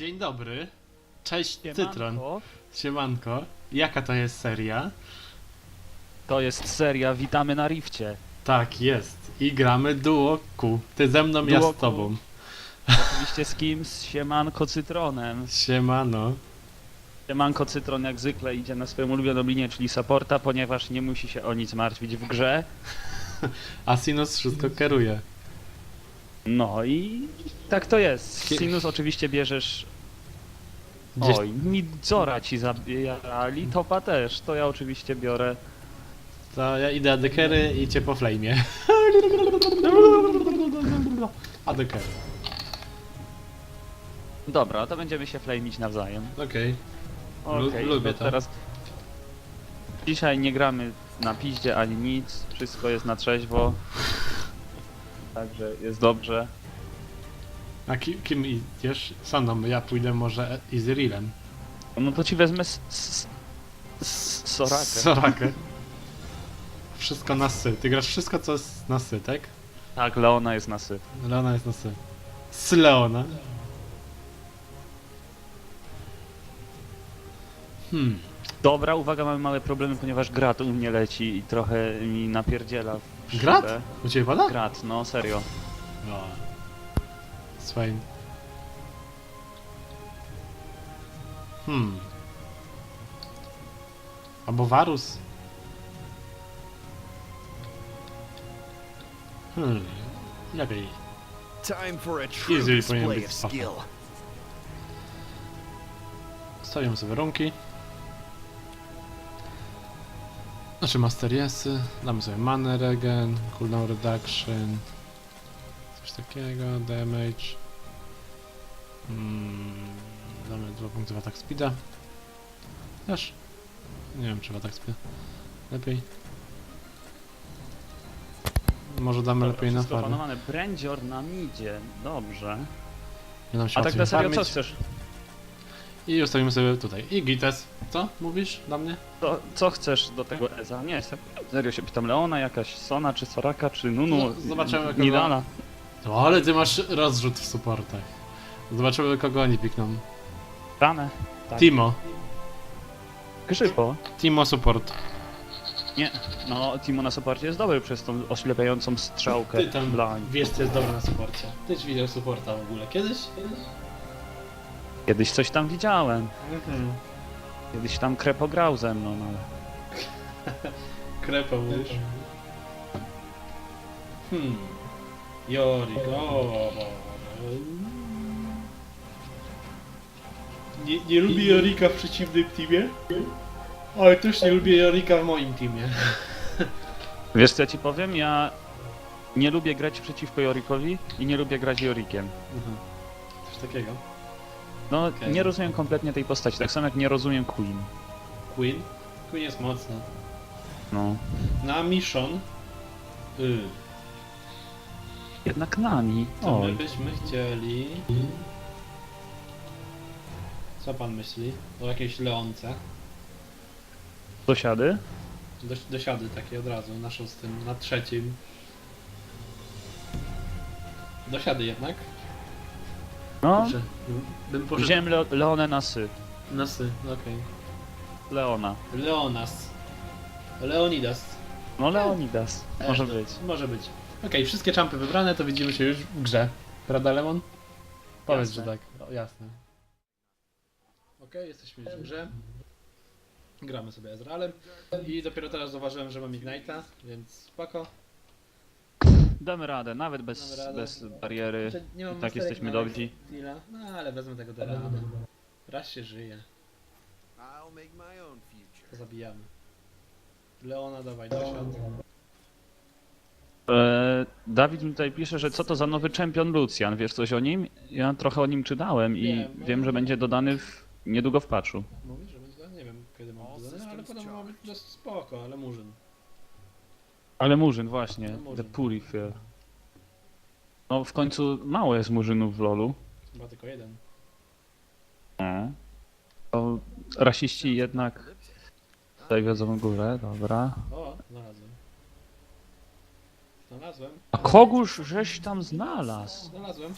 Dzień dobry. Cześć Siemanko. Cytron. Siemanko. Jaka to jest seria? To jest seria Witamy na Rifcie. Tak, jest. I gramy duo Q. Ty ze mną, ja z tobą. Oczywiście z kim? Z Siemanko Cytronem. Siemano. Siemanko Cytron jak zwykle idzie na swoją ulubioną linię, czyli supporta, ponieważ nie musi się o nic martwić w grze. A Sinus wszystko kieruje. No i tak to jest. Kie- Sinus oczywiście bierzesz... Gdzieś... Oj, Nidzora ci zabierali, Topa też. To ja oczywiście biorę. To ja idę adekery i cię po flamie. Adekery. Dobra, to będziemy się flamić nawzajem. Okej. Lu- Okej, lubię to to. teraz. Dzisiaj nie gramy na piździe ani nic, wszystko jest na trzeźwo. Także jest dobrze. A ki kim idziesz? Saną, ja pójdę może Izraelem. No to ci wezmę s- s- s- Sorakę. Sorakę. Wszystko na sy. Ty grasz wszystko, co jest na sy, tak? Tak, Leona jest na syf. Leona jest na sy. Z Leona. Hmm. Dobra, uwaga, mamy małe problemy, ponieważ grat u mnie leci i trochę mi napierdziela w szybę. Grat? U ciebie pada? Grat, no serio. No. Swoim. Hmm. Albo Varus. Hmm. Lepiej. Time for a true display of skill. Stawiam sobie runki. Znaczy Master Yesy. Damy sobie Mana Regen, Cooldown Reduction. Takiego, Damage. Mm, damy 2 punkty w atak speeda. Też. Nie wiem czy w atak speeda. Lepiej. Może damy Dobra, lepiej na wszystko farmę. opanowane. Brędzior na midzie. Dobrze. Nie nam się A tak łatwiej na serio, co farmić. chcesz? I ustawimy sobie tutaj. I Gites. Co mówisz dla mnie? Co, co chcesz do tego Eza? Nie, se- serio się pytam, Leona, jakaś Sona, czy Soraka, czy Nunu, No, zobaczymy, kogo- Nidala. No ale ty masz rozrzut w supportach. Zobaczymy kogo oni pikną. Ranę. Tak. Timo. Grzybo. Timo support. Nie, no Timo na supporcie jest dobry przez tą oślepiającą strzałkę. Ty tam Blind. wiesz co jest dobre na supporcie. Tyś widział supporta w ogóle. Kiedyś? Kiedyś? Kiedyś coś tam widziałem. Mhm. Kiedyś tam Krepo grał ze mną, no. Krepo mówisz. Hmm. Jorik, o. Nie, nie lubię Jorika w przeciwnym teamie. Ale też nie lubię Jorika w moim teamie. Wiesz co ja ci powiem? Ja nie lubię grać przeciwko Jorikowi i nie lubię grać Jorikiem. Mhm. Coś takiego. No, Okej. nie rozumiem kompletnie tej postaci, tak samo jak nie rozumiem Queen. Queen? Queen jest mocna. No. Na Mission. Y. Jednak Nani. Co my Oj. byśmy chcieli? Co pan myśli? O jakiejś Leonce? Dosiady? Do, dosiady takie od razu, na szóstym, na trzecim. Dosiady jednak? No, Kurczę, bym poszedł wziąłem Le Leonę na sy. na sy, okej. Leona. Leonas. Leonidas. No Leonidas. Może Też, być. Może być. Okej, wszystkie czampy wybrane, to widzimy się już w grze. Prawda, Lemon? Powiedz, Jasne. że tak. O, jasne. Okej, jesteśmy już w grze. Gramy sobie Ezrealem. I dopiero teraz zauważyłem, że mam Ignite'a, więc spoko. Damy radę, nawet bez, Damy radę. bez bariery. Znaczy, nie mam tak masterek jesteśmy na dobrzy. Deala, No ale wezmę tego do rady. Raz się żyje, I'll make my own future. to zabijamy. Leona, dawaj. E, Dawid mi tutaj pisze, że co to za nowy czempion Lucian, wiesz coś o nim? Ja trochę o nim czytałem i Wiem, wiem, że będzie dodany w, niedługo w patchu. Mówisz, że będzie, nie wiem kiedy mam All dodane, ale podobno ma być charged. dość spoko, ale murzyn. Ale Murzyn właśnie, No, The Murzyn. Purifier. No w końcu mało jest Murzynów w LoLu. Chyba tylko jeden. No. To rasiści jednak tutaj wiedzą górę, dobra. O, znalazłem. Znalazłem. A kogóż żeś tam znalazł? Znalazłem.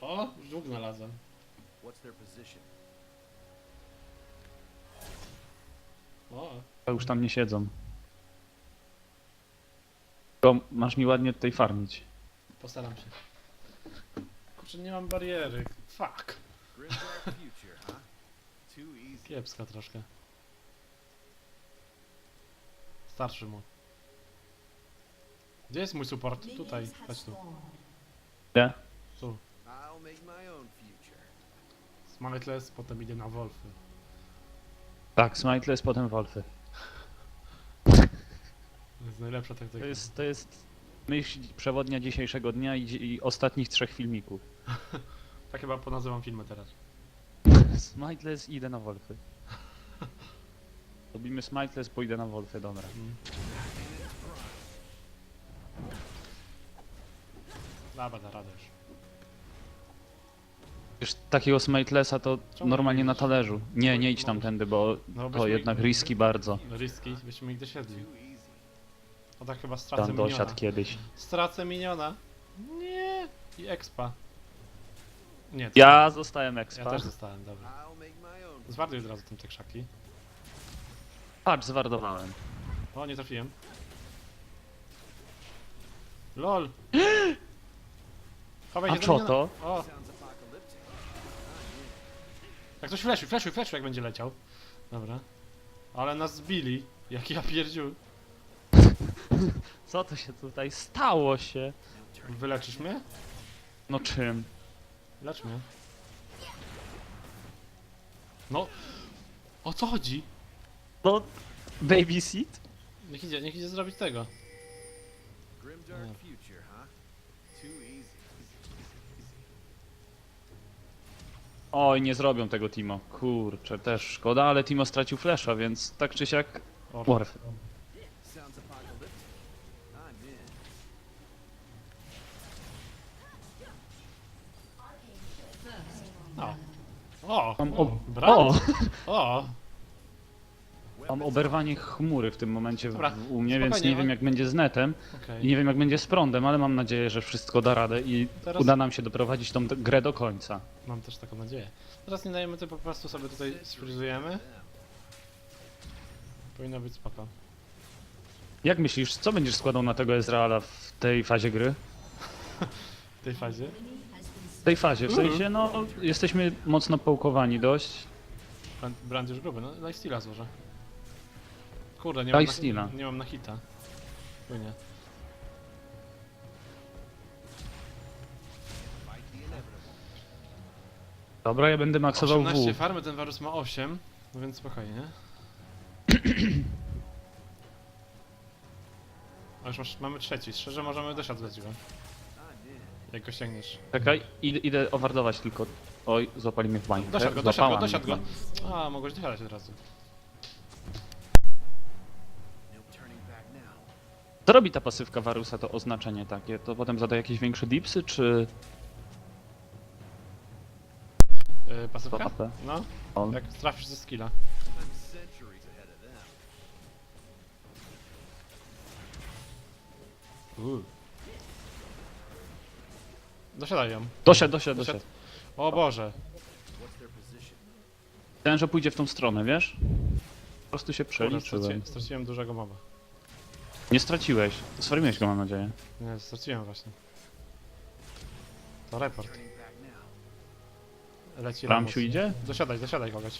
O, już dwóch znalazłem. What's their position? O, A już tam nie siedzą. Tylko masz mi ładnie tutaj farmić. postaram się. Kurczę, nie mam bariery. Fuck. Grimdark future, huh? Too easy. Kiepska troszkę. Starszy mu. Gdzie jest mój support? Tutaj, chodź tu. Gdzie? Tu. Smitless, potem idzie na Wolfy. Tak, Smitless, potem Wolfy. To jest najlepsza taktyka. To jest, to jest myśl przewodnia dzisiejszego dnia i, dzi- i ostatnich trzech filmików. Tak chyba ponazywam filmy teraz. Smitless, idę na Wolfy. Robimy Smitless, pójdę na Wolfy, dobra. Mm. Dobra, da radę już. Takiego Smitlessa to Czemu normalnie nie na talerzu. Nie, nie idź tamtędy, bo No, to byśmy- jednak riski bardzo. Riski, byśmy ich dosiedli. Too easy. O tak chyba stracę Tam miniona. dosiadł kiedyś. Stracę miniona. Nie. I expa. Nie, to Ja zostałem ja expa. też zostałem, dobra. I'll make my own. Zwarduj od razu tym te krzaki. Patrz, zwardowałem. O, nie trafiłem. LOL! Chowaj A się co to? O, jak ktoś flashuj, flashuj, flashuj jak będzie leciał. Dobra. Ale nas zbili. Jak ja pierdziu. Co to się tutaj stało się? Wyleczysz mnie? No czym? Lecz mnie. No. O co chodzi? No, babysit? Niech idzie, niech idzie zrobić tego. Grimdark. future, huh? Too easy. Oj, nie zrobią tego Timo. Kurczę, też szkoda, ale Timo stracił flesza, więc tak czy siak... Warf. In. O. O. O, O. mam oberwanie chmury w tym momencie w, Dobra, u mnie, więc spokojnie, nie wiem o- jak będzie z netem Okej. i nie wiem jak będzie z prądem, ale mam nadzieję, że wszystko da radę i Teraz- uda nam się doprowadzić tą d- grę do końca. Mam też taką nadzieję. Teraz nie dajemy, to po prostu sobie tutaj sfrizujemy. Powinno być spoko. Jak myślisz, co będziesz składał na tego Ezreala w tej fazie gry? W tej fazie. W tej fazie, w Mhm. sensie, no, jesteśmy mocno połkowani dość. Brand, brand już gruby, no Lifesteala złożę. Kurde, nie Daj mam, na, Steela. nie mam na hita. Płynie. Dobra, ja będę maksował 18 W. farmy, ten Varus ma 8, no więc spokojnie. A już masz, mamy trzeci, szczerze możemy dosiadać go, jak go sięgniesz. Czekaj, idę, idę owardować tylko. Oj, złapali mnie w bańkę. Dosiadł go, dosiadł go, Złapała dosiadł go. A, mogłeś dosiadać od razu. Co robi ta pasywka Varusa, to oznaczenie takie? To potem zadaje jakieś większe dipsy, czy... Yy, pasywka? AP? No, On? jak trafisz ze skilla. Dosiadaj ją. Dosiadł, dosiadł, Dosiadł. dosiadł. O Boże. Myślałem, że pójdzie w tą stronę, wiesz? Po prostu się Kurde, przeliczyłem. straciłem, straciłem dużego moba. Nie straciłeś. Sfarmiłeś go, mam nadzieję. Nie, straciłem właśnie. To report. Leci Ramsiu idzie? Dosiadaj, dosiadaj kogoś.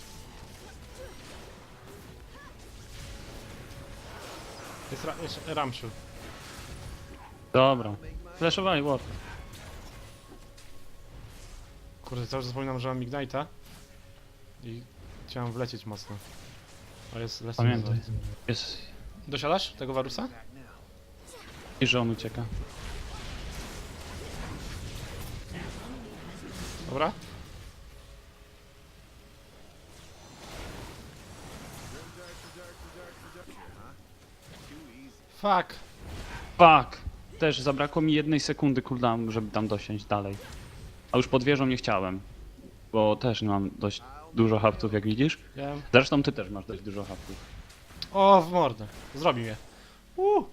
Jest, ra jest Ramsiu. Dobra. Flashowali, what? Kurde, cały czas zapominam, że mam Ignite'a. I chciałem wlecieć mocno. O, jest Pamiętaj. Jest... Dosiadasz tego Warusa? I że on ucieka. Dobra? Fuck! Fuck! Też zabrakło mi jednej sekundy cooldown, żeby tam dosiąść dalej. A już pod wieżą nie chciałem. Bo też mam dość dużo haptów, jak widzisz. Wiem. Zresztą ty też masz dość dużo haptów. O, w mordę. Zrobił je. Uh.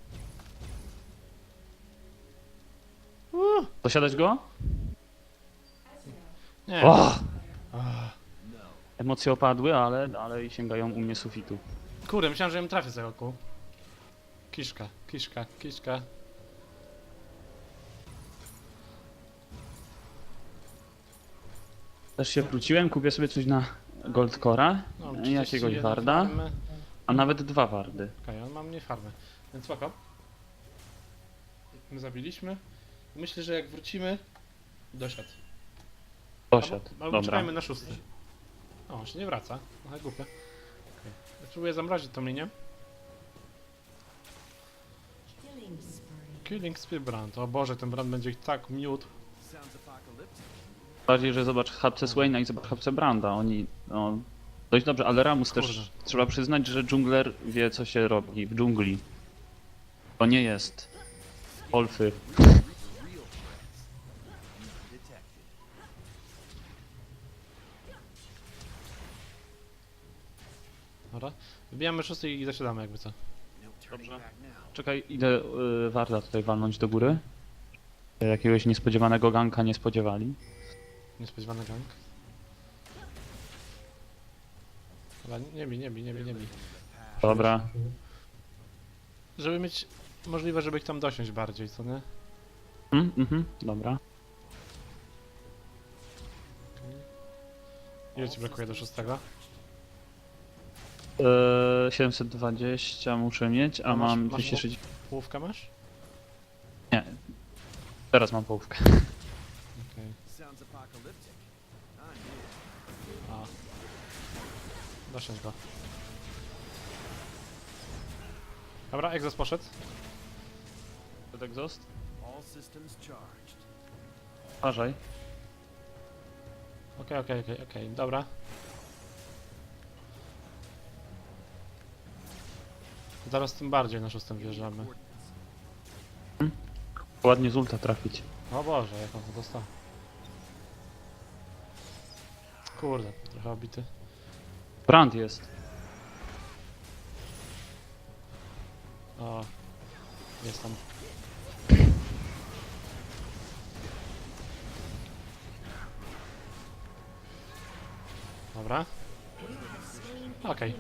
Uh. Dosiadać go? Nie. O! Ach. Emocje opadły, ale dalej sięgają u mnie sufitu. Kurde, myślałem, że ją trafię z tego oku. Kiszka, kiszka, kiszka. Też się wróciłem, kupię sobie coś na Goldcora, No, jakiegoś 31 warda. A nawet dwa wardy. Okej, on ma mniej farmy. Więc spoko. My zabiliśmy. Myślę, że jak wrócimy, dosiadł. Poszedł, Albo, albo dobra. czekajmy na szósty. O, się nie wraca. Trochę głupie. Okay. Spróbuję zamrozić tą linię. Killing spree. Killing Spear Brand. O Boże, ten brand będzie tak miód. Bardziej, że zobacz HC Swaina i zobacz HC Branda, oni, no, dość dobrze, ale Ramus też, Kurde. trzeba przyznać, że dżungler wie co się robi w dżungli. To nie jest Olfy. Real threats. Detected. Dobra. Wbijamy szósty i zasiadamy jakby co. Dobrze. Czekaj, idę y, Warda tutaj walnąć do góry. Jakiegoś niespodziewanego ganka nie spodziewali. Niespodziewany gang. Dobra, nie bij, nie bij, nie bij, nie bij. Dobra. Żeby mieć możliwe, żeby ich tam dosiąść bardziej, co nie? Mm, mhm, dobra. Ile ci brakuje do szóstego? Eee, 720 muszę mieć, a A masz- mam masz 260. Połówkę masz? Nie. Teraz mam połówkę. Okej. Sounds apocalyptic. I'm in. Dosiąść go. Dobra, egzos poszedł. Egzost? All systems charged. Uważaj. Okej, okej, okej, okej, dobra. Zaraz tym bardziej na szóstym wjeżdżamy. Coordinates. Ładnie z ulta trafić. O Boże, jak on to dostał. Kurde, trochę obity. Brand jest. O, jest tam. Dobra. Okej.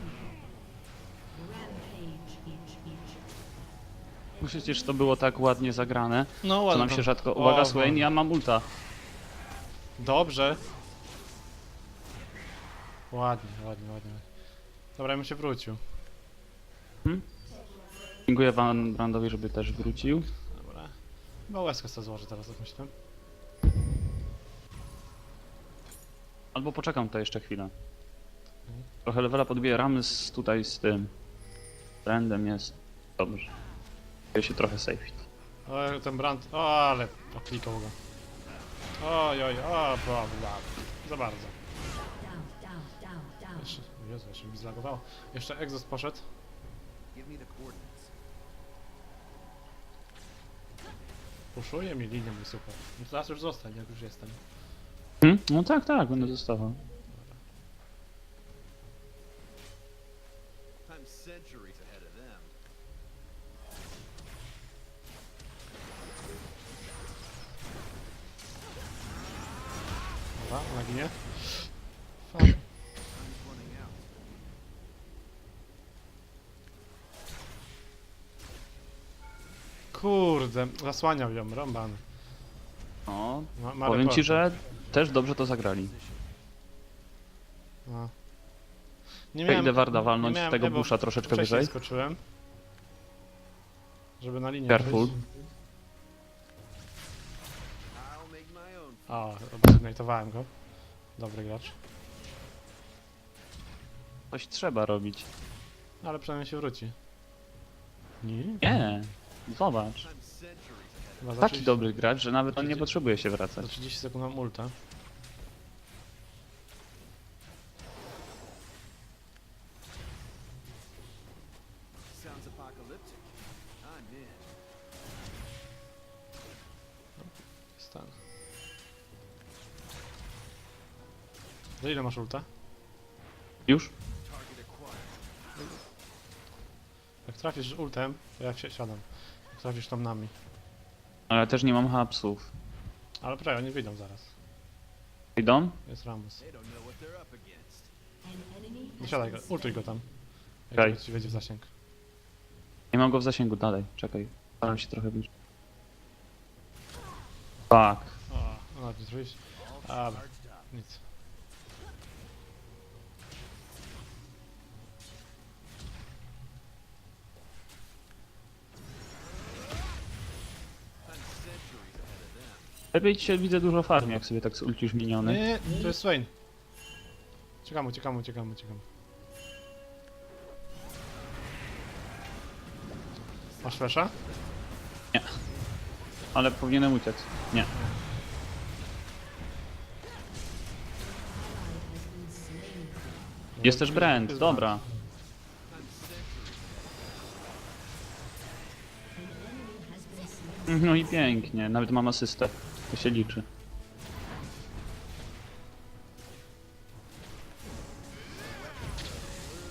Przecież to było tak ładnie zagrane, No co ładnie. nam się rzadko... Uwaga o. Swain, ja mam ulta. Dobrze. Ładnie, ładnie, ładnie. Dobra, ja bym się wrócił. Dziękuję Van Brandowi, żeby też wrócił. Dobra. Chyba łezkę sobie złożę teraz, jak myślę. Albo poczekam tutaj jeszcze chwilę. Trochę levela podbiję ramy z, tutaj z tym. Trendem jest. Dobrze. Czuję się trochę safe. O, ten brand. O, ale poklikał go. Oj, oj, o, bla, bla. Za bardzo. Jezu, jeszcze mi zlagowało. Jeszcze egzost poszedł. Puszuje mi linię, mój super. No teraz już zostań, jak już jestem. Hmm? No tak, tak, będę zostawał. Dobra, ona ginie. Kurde, zasłaniał ją, rąban. No, Ma, ma powiem ci, że też dobrze to zagrali. No. Nie Ja idę Warda walnąć miałem tego busza troszeczkę wcześniej wyżej. skoczyłem. Żeby na linię Careful. own. O, go. Dobry gracz. Coś trzeba robić. Ale przynajmniej się wróci. Nie? Nie, zobacz. Chyba za Taki 30 dobry gracz, że nawet on nie potrzebuje się wracać. Za 30 sekund mam ulta. Sounds apocalyptic. I'm in. Stan. Za ile masz ulta? Już? Target acquired. Jak trafisz ultem, to ja wsi- siadam. Jak trafisz tam nami. Ale też nie mam hapsów. Ale prawie, oni wyjdą zaraz. Idą? Jest Dosiadaj been go, ultuj go tam. Jak Okej. okay. ci wejdzie w zasięg. Nie mam go w zasięgu dalej, czekaj. Staram się trochę bliżej. Tak. O, no nie zrobić. Dobra, nic. I'm centuries ahead of them. Lepiej widzę dużo farmi, jak sobie tak ulcisz Nie, miniony. nie, to jest Swain. Uciekamy, uciekamy, uciekamy, uciekamy. Masz flesza? Ale powinienem uciec. Nie. Jest też Brand, Jest dobra. No i pięknie, nawet mam asystę. To się liczy.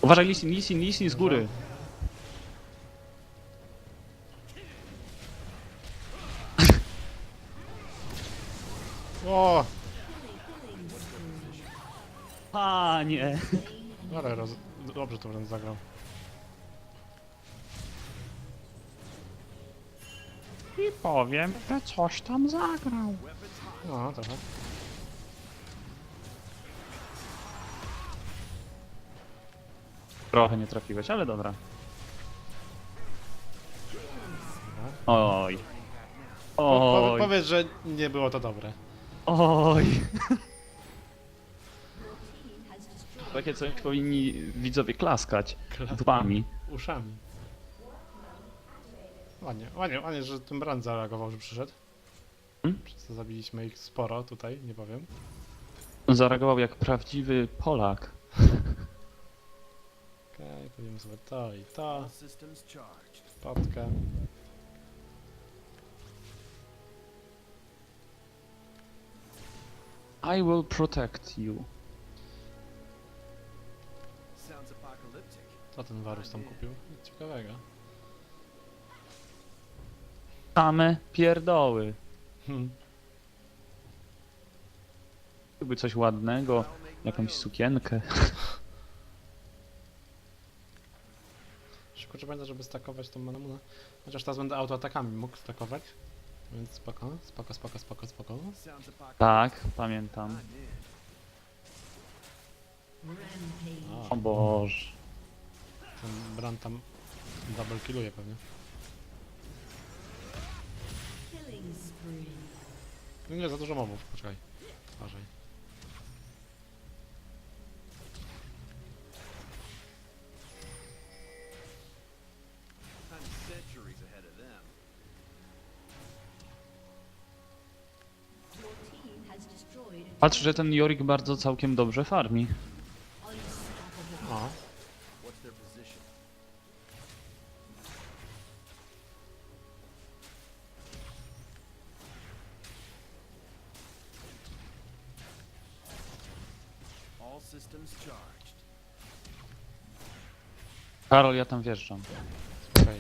Uważaj, Lisin, Lisin, Lisin z góry. O! Panie. Ale roz... dobrze to Brand zagrał. I powiem, że coś tam zagrał. No, trochę. Trochę nie trafiłeś, ale dobra. Oj. Po, Oj. powiedz, że nie było to dobre. Oj. Takie coś powinni widzowie klaskać. Kla- Dbami. Uszami. Ładnie, ładnie, ładnie, że ten Brand zareagował, że przyszedł. Hmm? Przez to zabiliśmy ich sporo tutaj, nie powiem. Zareagował jak prawdziwy Polak. Okej, okay, sobie to i to. Spotkę. I will protect you. Co ten Varus tam kupił? Nic ciekawego. Same pierdoły. Hmm. Gdyby coś ładnego, jakąś sukienkę. Szybko trzeba będzie, żeby stakować tą manamunę. Chociaż teraz będę autoatakami mógł stakować. Więc spoko, spoko, spoko, spoko, spoko. Tak, pamiętam. O Boże. ten Brand tam double killuje pewnie. Nie, za dużo mobów, poczekaj. Uważaj. Patrz, że ten Jorik bardzo całkiem dobrze farmi. Karol, ja tam wjeżdżam. okej.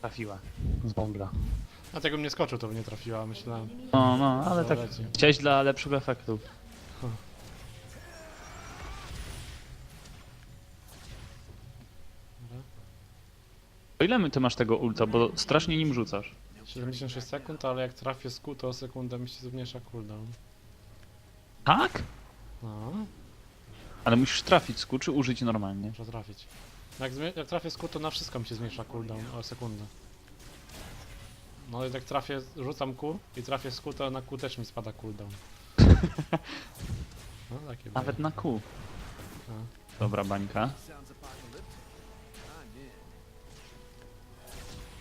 Trafiła. Z bąbla. Dlatego mnie skoczył, to by nie trafiła, myślałem. No, no, ale tak Leci. chciałeś dla lepszego efektu. Ile my ty masz tego ulta, bo strasznie nim rzucasz. 76 sekund, ale jak trafię z Q, to o sekundę mi się zmniejsza cooldown. Tak? No, Ale musisz trafić z Q, czy użyć normalnie. muszę trafić. Jak, jak trafię z Q, to na wszystko mi się zmniejsza cooldown o sekundę. No i jak trafię, rzucam Q i trafię z Q, to na Q też mi spada cooldown. No takie Nawet na Q. No. Dobra bańka.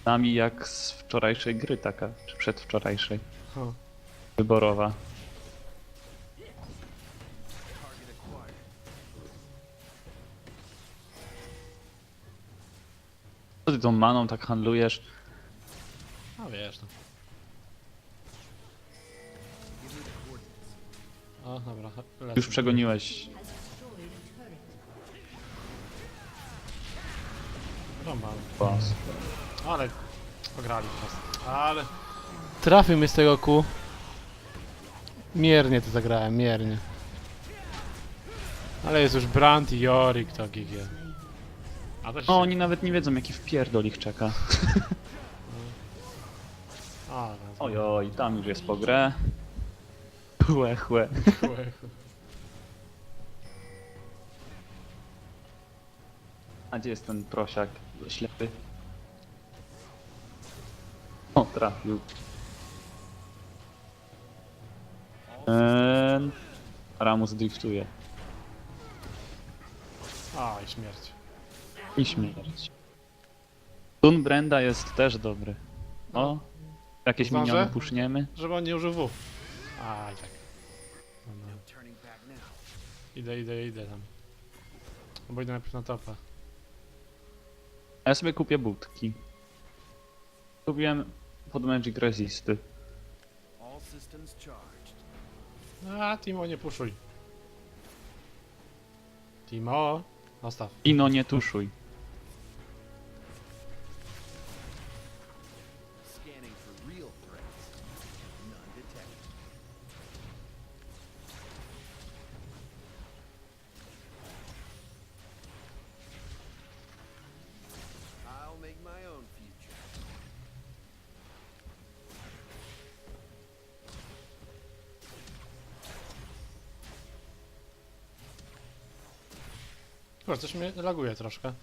Nami jak z wczorajszej gry taka, czy przedwczorajszej. Huh. Wyborowa. Co ty tą maną tak handlujesz? No wiesz, no. O, dobra, lecę. Już przegoniłeś. Rąbam. Pas. Ale pograli teraz. Ale trafił mnie z tego ku. Miernie to zagrałem, miernie. Ale jest już Brand i Jorik, to GG. A też No oni nawet nie wiedzą jaki wpierdol ich czeka. A, Oj, oj, tam już jest po grę. Chłe, chłe. A gdzie jest ten prosiak ślepy? O, trafił. Eee, Ramus driftuje. A, i śmierć. I śmierć. Tun Brenda jest też dobry. O, jakieś Zdążę? miniony puszniemy. Żeby on nie użył W. A, i tak. No. Idę, idę, idę tam. Bo idę najpierw na topa. A ja sobie kupię budki. Kupiłem pod Magic Resisty. All systems charged. A, Timo, nie puszuj. Timo, zostaw. Ino nie tuszuj. Kurwa, coś mnie laguje troszkę.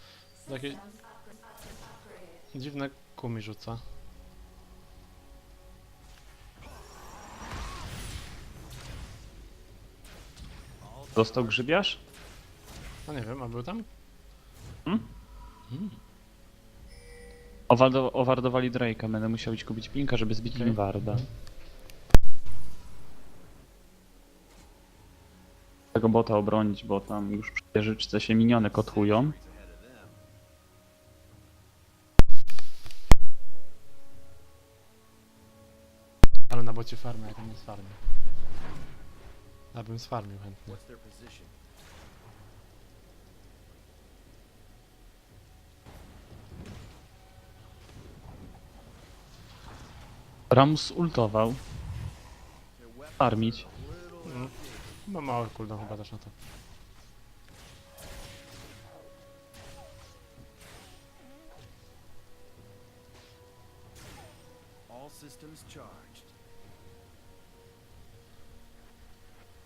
Takie dziwne kumi rzuca. Dostał grzybiarz? No nie wiem, a był tam? Owaldo, owardowali Drake'a, będę musiał iść kupić pinka, żeby zbić Okej. Inwarda. Tego bota obronić, bo tam już przy wieżyczce się minione kotłują. Ale na bocie farmy, jak on nie sfarmił. Ja bym sfarmił chętnie. Ramus ultował. Farmić. Mm. Ma mały cooldown chyba też na to. All systems charged.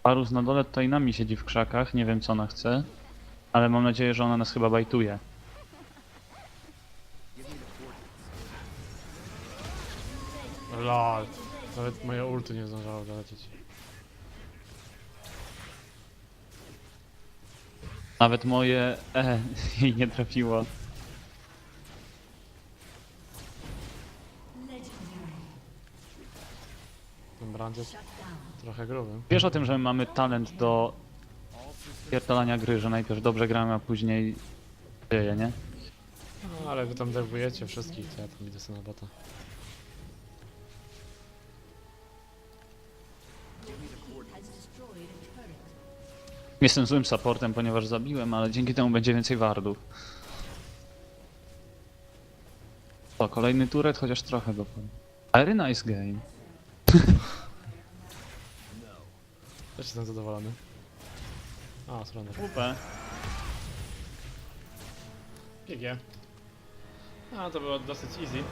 Parus na dole tutaj nami siedzi w krzakach, nie wiem co ona chce. Ale mam nadzieję, że ona nas chyba bajtuje. LOL. Nawet moje ulty nie zdążało dolecieć. Nawet moje E jej nie trafiło. Ten brand jest trochę gruby. Wiesz o tym, że my mamy talent do pierdolania gry, że najpierw dobrze gramy, a później dzieje, nie? No, ale wy tam dewujecie wszystkich, to ja tam idę sobie na bota. Jestem złym supportem, ponieważ zabiłem, ale dzięki temu będzie więcej wardów. O, kolejny turret, chociaż trochę go powiem. Very nice game. Też jestem zadowolony. A, surrender. WP. GG. A, to było dosyć easy.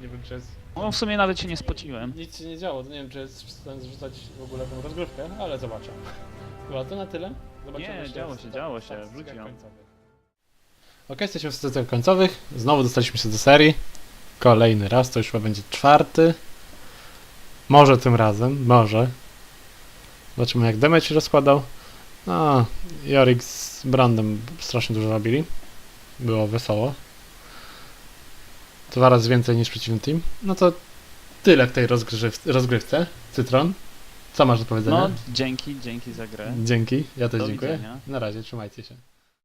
Nie wiem, czy jest... No w sumie nawet się nie spociłem. Nic się nie działo, to nie wiem, czy jest sens rzucać w ogóle tą rozgrywkę, ale zobaczę. Dobra, to na tyle. Zobaczymy Nie, działo się, działo się, końcowych. Ok, jesteśmy w statystykach końcowych. Znowu dostaliśmy się do serii. Kolejny raz, to już chyba będzie czwarty. Może tym razem, może. Zobaczymy jak damage się rozkładał. A, Jorik z Brandem strasznie dużo robili. Było wesoło. Dwa razy więcej niż przeciwny team. No to tyle w tej rozgrywce. Cytron, co masz do powiedzenia? No, dzięki, dzięki za grę. Dzięki, ja też Do dziękuję. widzenia. Na razie, trzymajcie się.